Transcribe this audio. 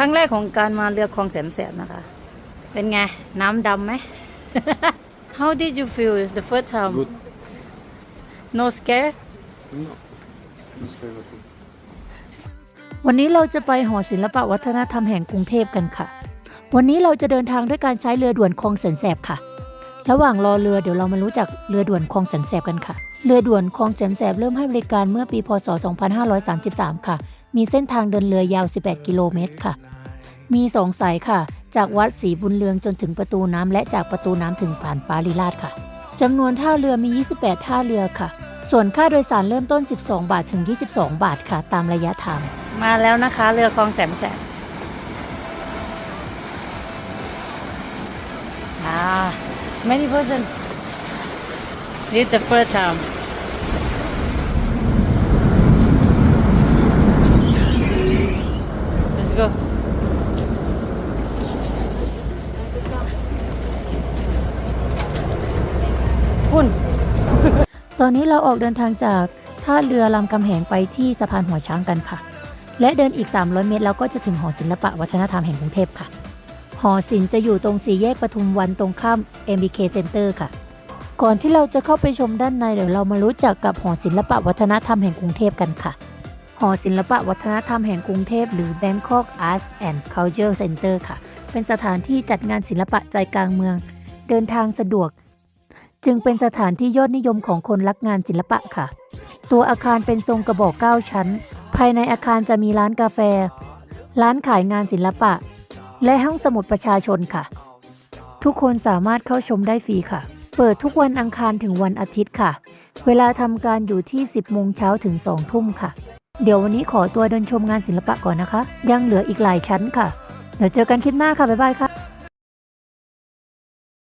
ครั้งแรกของการมาเรือคลองแสนแสบนะคะ เป็นไง น้ำดำไหม How did you feel the first time Good. No scare No. No scare at all. วันนี้เราจะไปหอศิลปะวัฒนธรรมแห่งกรุงเทพกันค่ะ วันนี้เราจะเดินทางด้วยการใช้เรือด่วนคลองแสนแสบค่ะ ระหว่างรอเรือเดี๋ยวเรามารู้จักเรือด่วนคลองแสนแสบกันค่ะ เรือด่วนคลองแสนแสบเริ่มให้บริการเมื่อปี พศ 2533 ค่ะ มีเส้นทางเดินเรือยาว 18 กิโลเมตรค่ะ มีสองสายค่ะ จากวัดศรีบุญเรืองจนถึงประตูน้ำและจากประตูน้ำถึงผ่านฟ้าลีลาดค่ะจำนวนท่าเรือมี 28 ท่าเรือค่ะ ส่วนค่าโดยสารเริ่มต้น 12 บาทถึง 22 บาทค่ะ ตามระยะทาง มาแล้วนะคะ เรือคลองแสนแสบอ่า many person this is the first time คุณ ตอนนี้เราออกเดินทางจากท่าเรือลำกำแหงไปที่สะพานหัวช้างกันค่ะ และเดินอีก 300 เมตรเราก็จะถึงหอศิลปะวัฒนธรรมแห่งกรุงเทพค่ะ หอศิลป์จะอยู่ตรงสี่แยกปทุมวันตรงข้าม MBK Center ค่ะ ก่อนที่เราจะเข้าไปชมด้านในเดี๋ยวเรามารู้จักกับหอศิลปะวัฒนธรรมแห่งกรุงเทพกันค่ะ หอศิลปะวัฒนธรรมแห่งกรุงเทพหรือ Bangkok Arts and Culture Center ค่ะ เป็นสถานที่จัดงานศิลปะใจกลางเมือง เดินทางสะดวก จึงเป็นสถานที่ยอดนิยมของคนรักงานศิลปะค่ะ ตัวอาคารเป็นทรงกระบอก 9 ชั้น ภายในอาคารจะมีร้านกาแฟ ร้านขายงานศิลปะ และห้องสมุดประชาชนค่ะ ทุกคนสามารถเข้าชมได้ฟรีค่ะ เปิดทุกวันอังคารถึงวันอาทิตย์ค่ะ เวลาทำการอยู่ที่ 10โมงเช้าถึง2ทุ่มค่ะ เดี๋ยววันนี้ขอตัวเดินชมงานศิลปะก่อนนะคะ ยังเหลืออีกหลายชั้นค่ะ เดี๋ยวเจอกันคลิปหน้าค่ะบ๊ายบายค่ะ